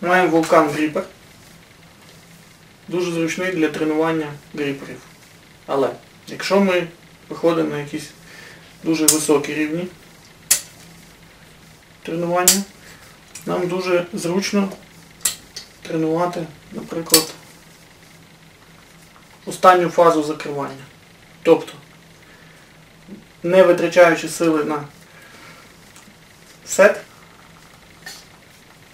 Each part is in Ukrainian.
Маємо вулкан гріпер. Дуже зручний для тренування гріперів. Але якщо ми виходимо на якісь дуже високі рівні тренування, нам дуже зручно тренувати, наприклад, останню фазу закривання. Тобто, не витрачаючи сили на сет,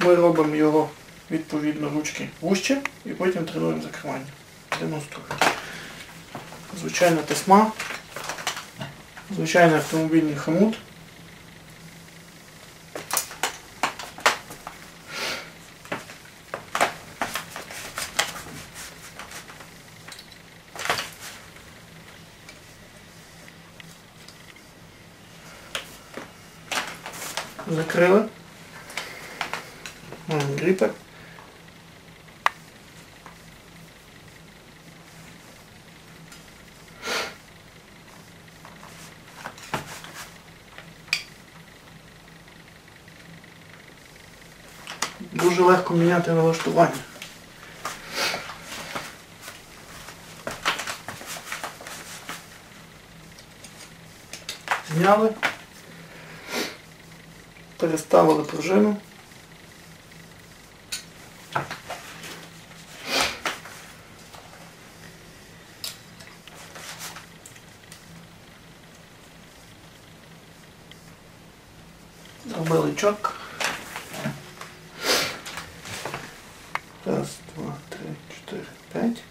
ми робимо його відповідно ручки вужче і потім тренуємо закривання. Демонструю. Звичайна тесма, звичайний автомобільний хомут. Закрили. Гріпер. Дуже легко міняти налаштування. Зняли, переставили пружину. Ну, Беличок. Раз, два, три, четыре, пять.